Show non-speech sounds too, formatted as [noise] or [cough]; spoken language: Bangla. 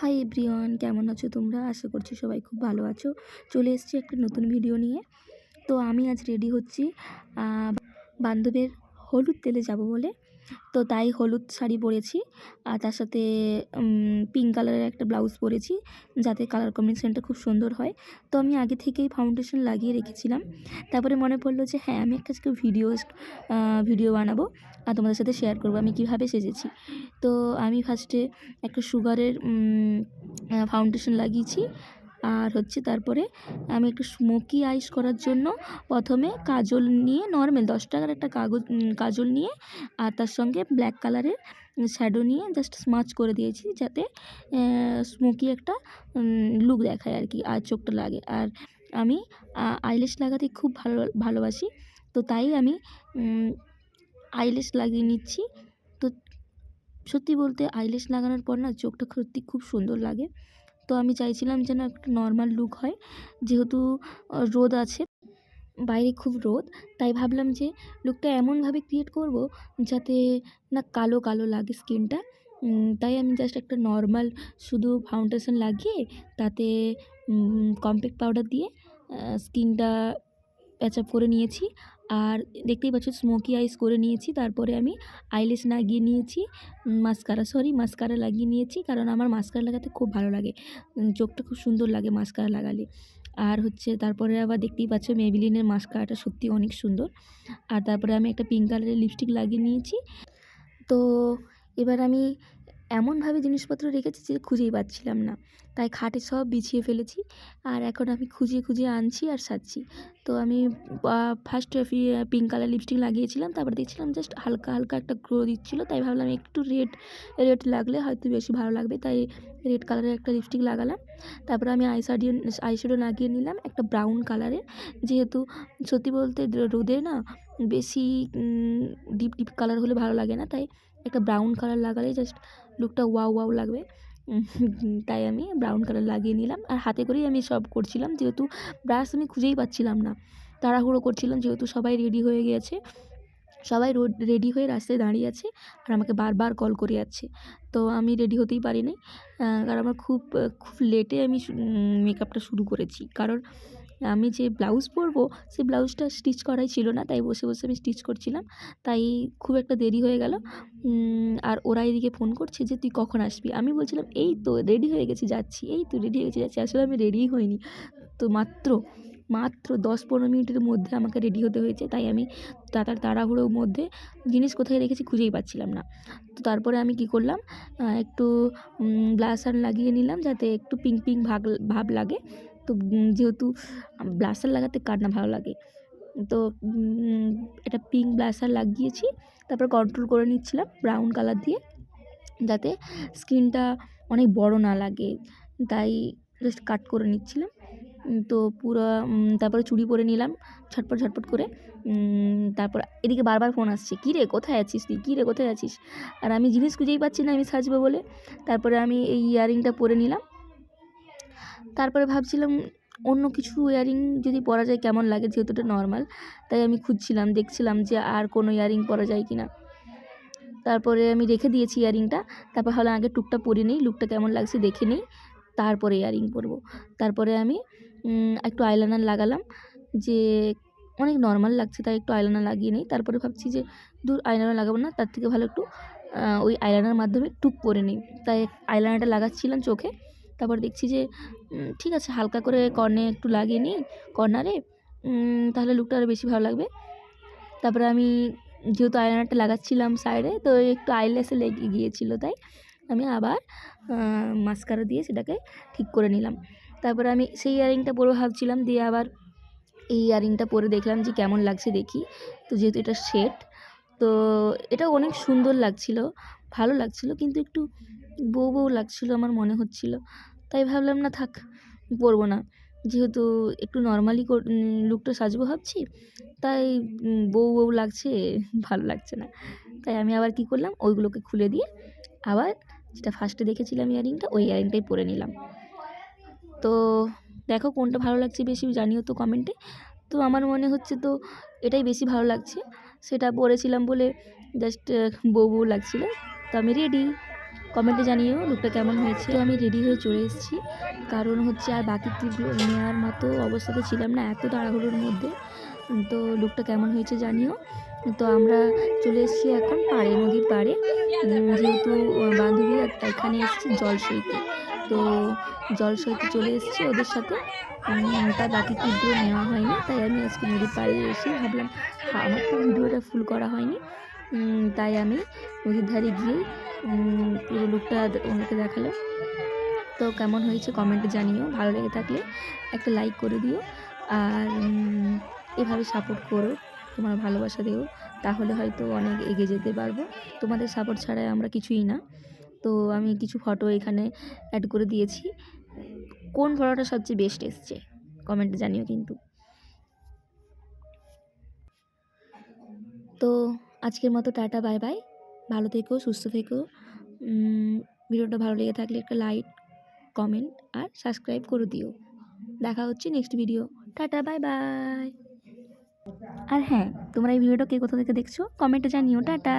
হাই এভরিওয়ান কেমন আছো তোমরা? আশা করছি সবাই খুব ভালো আছো। চলে এসছি একটা নতুন ভিডিও নিয়ে। তো আমি আজ রেডি হচ্ছি বান্ধবের হলুদ তেলে যাব বলে। তো তাই হলুদ শাড়ি পরেছি আর তার সাথে পিঙ্ক কালারের একটা ব্লাউজ পরেছি যাতে কালার কম্বিনেশনটা খুব সুন্দর হয়। তো আমি আগে থেকেই ফাউন্ডেশন লাগিয়ে রেখেছিলাম। তারপরে মনে পড়ল যে হ্যাঁ আমি একটা ভিডিও ভিডিও বানাবো আর তোমাদের সাথে শেয়ার করব আমি কীভাবে সেজেছি। তো আমি ফার্স্টে একটা সুগারের ফাউন্ডেশন লাগিয়েছি আর হচ্ছে তারপরে আমি একটু স্মোকি আইস করার জন্য প্রথমে কাজল নিয়ে নর্মাল দশ টাকার একটা কাগজ কাজল নিয়ে আর তার সঙ্গে ব্ল্যাক কালারের শ্যাডো নিয়ে জাস্ট স্মাচ করে দিয়েছি যাতে স্মোকি একটা লুক দেখায় আর কি আর চোখটা লাগে। আর আমি আইল্যাশ লাগাতে খুব ভালো, ভালোবাসি। তো তাই আমি আইল্যাশ লাগিয়ে নিচ্ছি। তো সত্যি বলতে আইল্যাশ লাগানোর পর না চোখটা সত্যি খুব সুন্দর লাগে। তো আমি চাইছিলাম যেন একটা নর্মাল লুক হয়। যেহেতু রোদ আছে, বাইরে খুব রোদ, তাই ভাবলাম যে লুকটা এমনভাবে ক্রিয়েট করব যাতে না কালো কালো লাগে স্কিনটা তাই আমি জাস্ট একটা নর্মাল শুধু ফাউন্ডেশন লাগিয়ে তাতে কম্প্যাক্ট পাউডার দিয়ে স্কিনটা প্যাচ আপ করে নিয়েছি। আর দেখতেই পাচ্ছ স্মোকি আইস করে নিয়েছি। তারপরে আমি আইল্যাশ লাগিয়ে নিয়েছি। মাস্কারা সরি মাস্কারা লাগিয়ে নিয়েছি। কারণ আমার মাস্কারা লাগাতে খুব ভালো লাগে। চোখটা খুব সুন্দর লাগে মাস্কারা লাগালে। আর হচ্ছে তারপরে আবার দেখতেই পাচ্ছ মেবিলিনের মাস্কারাটা সত্যি অনেক সুন্দর। আর তারপরে আমি একটা পিঙ্ক কালারের লিপস্টিক লাগিয়ে নিয়েছি। তো, এবার আমি এমনভাবে জিনিসপত্র রেখেছি যে খুঁজেই পাচ্ছিলাম না। তাই খাটে সব বিছিয়ে ফেলেছি আর এখন আমি খুঁজিয়ে খুঁজে আনছি আর সাজছি। তো আমি ফার্স্ট পিঙ্ক কালার লিপস্টিক লাগিয়েছিলাম, তারপর দেখছিলাম জাস্ট হালকা হালকা একটা গ্লো দিচ্ছিল, তাই ভাবলাম একটু রেড রেড লাগলে হয়তো বেশি ভালো লাগবে, তাই রেড কালারের একটা লিপস্টিক লাগালাম। তারপরে আমি আইশ্যাডো আইশ্যাডো লাগিয়ে নিলাম একটা ব্রাউন কালারের যেহেতু সত্যি বলতে রোদে না বেশি ডিপ ডিপ কালার হলে ভালো লাগে না। তাই একটা ব্রাউন কালার লাগালে জাস্ট লুকটা ওয়াও ওয়াও লাগবে। তাই আমি ব্রাউন কালার লাগিয়ে নিলাম। আর হাতে করেই আমি সব করছিলাম। যেহেতু ব্রাশ আমি খুঁজেই পাচ্ছিলাম না। তাড়াহুড়ো করছিলাম, যেহেতু সবাই রেডি হয়ে গেছে। সবাই রোড রেডি হয়ে রাস্তায় দাঁড়িয়ে আছে আর আমাকে বারবার কল করে যাচ্ছে। তো আমি রেডি হতেই পারিনি। কারণ আমার খুব খুব লেটে আমি মেকআপটা শুরু করেছি। কারণ আমি যে ব্লাউজ পরবো, সেই ব্লাউজটা স্টিচ করাই ছিল না, তাই বসে বসে আমি স্টিচ করছিলাম। তাই খুব একটা দেরি হয়ে গেল। আর ওরা এদিকে ফোন করছে যে, তুই কখন আসবি? আমি বলছিলাম, এই তো, রেডি হয়ে গেছি, যাচ্ছি। এই তো, রেডি হয়ে গেছি, যাচ্ছি। আসলে আমি রেডিই হইনি। তো মাত্র মাত্র দশ পনেরো মিনিটের মধ্যে আমাকে রেডি হতে হয়েছে। তাই আমি তাড়াতাড়ি, তাড়াহুড়োর মধ্যে জিনিস কোথায় রেখেছি খুঁজেই পাচ্ছিলাম না। তো তারপরে আমি কি করলাম একটু ব্লাশার লাগিয়ে নিলাম, যাতে একটু পিঙ্ক পিঙ্ক ভাগ, ভাব লাগে। তো যেহেতু ব্লাশার লাগাতে কার না ভালো লাগে। তো এটা পিঙ্ক ব্লাশার লাগিয়েছি, তারপর কন্ট্রোল করে নিচ্ছিলাম ব্রাউন কালার দিয়ে, যাতে স্কিনটা অনেক বড় না লাগে। তাই জাস্ট কাট করে নিচ্ছিলাম। তো পুরো তারপরে চুড়ি পরে নিলাম, ঝটপট ছটপট করে। তারপর এদিকে বারবার ফোন আসছে, কী রে, কোথায় আছিস তুই? কী রে, কোথায় আছিস? আর আমি জিনিস খুঁজেই পাচ্ছি না, আমি সাজবো বলে। তারপরে আমি এই ইয়ারিংটা পরে নিলাম। তারপরে ভাবছিলাম অন্য কিছু ইয়ারিং যদি পরা যায় কেমন লাগে, যেহেতু এটা নর্মাল তাই আমি খুঁজছিলাম, দেখছিলাম যে আর কোনো ইয়ারিং পরা যায় কি না তারপরে আমি রেখে দিয়েছি ইয়ারিংটা, তারপর ভাবলাম আগে টুকটা পরে নিই লুকটা কেমন লাগছে দেখে নিই, তারপরে ইয়ারিং পরবো। তারপরে আমি একটু আইলাইনার লাগালাম, যে অনেক নর্মাল লাগছে, তাই একটু আইলাইনার লাগিয়ে নিই। তারপরে ভাবছি যে দূর আইলাইনার লাগাবো না, তার থেকে ভালো একটু ওই আইলাইনার মাধ্যমে টুক পরে নিই। তাই আইলাইনারটা লাগাচ্ছিলাম চোখে তারপর দেখছি যে ঠিক আছে, হালকা করে কর্নে একটু লাগিয়ে নিই, কর্নারে তাহলে লুকটা আরও বেশি ভালো লাগবে। তারপরে আমি যেহেতু আইলাইনারটা লাগাচ্ছিলাম সাইডে তো একটু আইলেসে লেগে গিয়েছিল তাই, আমি আবার মাস্কারা দিয়ে সেটাকে ঠিক করে নিলাম। তারপরে আমি সেই ইয়ারিংটা পরে ভাবছিলাম, দিয়ে আবার এই ইয়ারিংটা পরে দেখলাম যে কেমন লাগছে দেখি। তো যেহেতু এটা সেট তো এটা অনেক সুন্দর লাগছিল। ভালো লাগছিল, কিন্তু একটু বউ বউ লাগছিল আমার মনে হচ্ছিল। তাই ভাবলাম, না থাক, পরবো না। যেহেতু একটু নর্মালি লুকটা সাজবো ভাবছি, তাই বউ বউ লাগছে, [laughs] ভালো লাগছে না। তাই আমি আবার কি করলাম, ওইগুলোকে খুলে দিয়ে আবার যেটা ফার্স্টে দেখেছিলাম ইয়ারিংটা, ওই ইয়ারিংটাই পরে নিলাম। তো দেখো কোনটা ভালো লাগছে বেশি জানিও তো কমেন্টে। তো আমার মনে হচ্ছে তো এটাই বেশি ভালো লাগছে। সেটা পরেছিলাম বলে জাস্ট বউ বউ লাগছিল। তো আমি রেডি কমেন্টে জানিও লুকটা কেমন হয়েছে। তো আমি রেডি হয়ে চলে এসেছি। কারণ হচ্ছে আর বাকি ক্লিপগুলো নেওয়ার মতো অবস্থাতে ছিলাম না এত তাড়াহুড়োর মধ্যে। তো লুকটা কেমন হয়েছে জানিও। তো আমরা চলে এসেছি এখন পাড়ে, নদীর পাড়ে। যেহেতু বান্ধবী এখানে এসেছি জল সইতে তো জল সইতে চলে এসেছি ওদের সাথে। তাই বাকি ক্লিপগুলো নেওয়া হয়নি। তাই আমি আজকে নদীর পাড়ে এসে ভাবলাম আমার তো ভিডিওটা ফুল করা হয়নি। তাই আমি নদীর ধারে গিয়ে পুরো লুকটা ওনাকে দেখালাম। তো কেমন হয়েছে কমেন্টে জানিও, ভালো লেগে থাকলে একটা লাইক করে দিও। আর এভাবে সাপোর্ট করো, তোমার ভালোবাসা দিও, তাহলে হয়তো অনেক এগিয়ে যেতে পারব। তোমাদের সাপোর্ট ছাড়াই আমরা কিছুই না। তো আমি কিছু ফটো এখানে অ্যাড করে দিয়েছি। কোন ফটোটা সবচেয়ে বেস্ট এসছে? কমেন্টে জানিও কিন্তু। তো আজকের মতো টাটা, বাই বাই। ভালো থেকো, সুস্থ থেকো। ভিডিওটা ভালো লেগে থাকলে একটা লাইক, কমেন্ট আর সাবস্ক্রাইব করে দিও। দেখা হচ্ছে next video. Tata, bye bye. আর হ্যাঁ তোমরা এই ভিডিওটা কে কোথা থেকে দেখছ? কমেন্টে জানিও। টাটা।